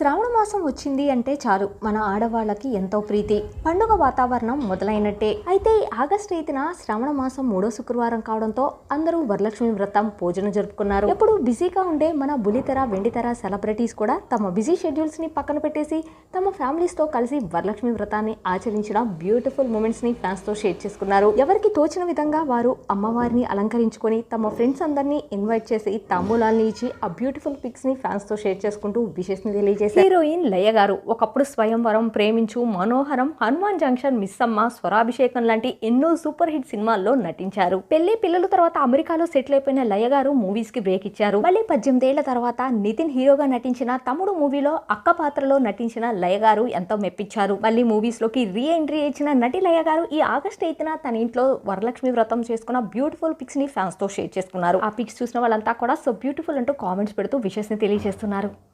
శ్రావణ మాసం వచ్చింది అంటే చాలు. మన ఆడవాళ్ళకి ఎంతో ప్రీతి. పండుగ వాతావరణం మొదలైనట్టే. అయితే ఆగస్టు ఎయిత్న శ్రావణ మాసం మూడో శుక్రవారం కావడంతో అందరూ వరలక్ష్మి వ్రతం పూజను జరుపుకున్నారు. ఎప్పుడు బిజీగా ఉండే మన బులితెర వెండితెర సెలబ్రిటీస్ కూడా తమ బిజీ షెడ్యూల్స్ని పక్కన పెట్టేసి తమ ఫ్యామిలీస్తో కలిసి వరలక్ష్మి వ్రతాన్ని ఆచరించిన బ్యూటిఫుల్ మూమెంట్స్ని ఫ్యాన్స్తో షేర్ చేసుకున్నారు. ఎవరికి తోచిన విధంగా వారు అమ్మవారిని అలంకరించుకొని తమ ఫ్రెండ్స్ అందరినీ ఇన్వైట్ చేసి తాంబూలాల్ని ఇచ్చి ఆ బ్యూటిఫుల్ పిక్స్ని ఫ్యాన్స్తో షేర్ చేసుకుంటూ విషెస్ని హీరోయిన్ లయ గారు ఒకప్పుడు స్వయంవరం ప్రేమించు మనోహరం హనుమాన్ జంక్షన్ మిస్సమ్మ స్వరాభిషేకం లాంటి ఎన్నో సూపర్ హిట్ సినిమాల్లో నటించారు. పెళ్ళి పిల్లల తర్వాత అమెరికాలో సెటిల్ అయిపోయిన లయ గారు మూవీస్కి బ్రేక్ ఇచ్చారు. మళ్ళీ పద్దెనిమిదేళ్ళ తర్వాత నితిన్ హీరోగా నటించిన తమ్ముడు మూవీలో అక్క పాత్రలో నటించిన లయ గారు ఎంతో మెప్పించారు. మళ్ళీ మూవీస్లోకి రీ ఎంట్రీ ఇచ్చిన నటి లయ గారు ఈ ఆగస్ట్ ఎయిత్న తన ఇంట్లో వరలక్ష్మి వ్రతం చేసుకున్న బ్యూటిఫుల్ పిక్స్ని ఫ్యాన్స్తో షేర్ చేసుకున్నారు. ఆ పిక్స్ చూసిన వాళ్ళంతా కూడా సో బ్యూటిఫుల్ అంటూ కామెంట్స్ పెడుతూ విషెస్ని తెలియజేస్తున్నారు.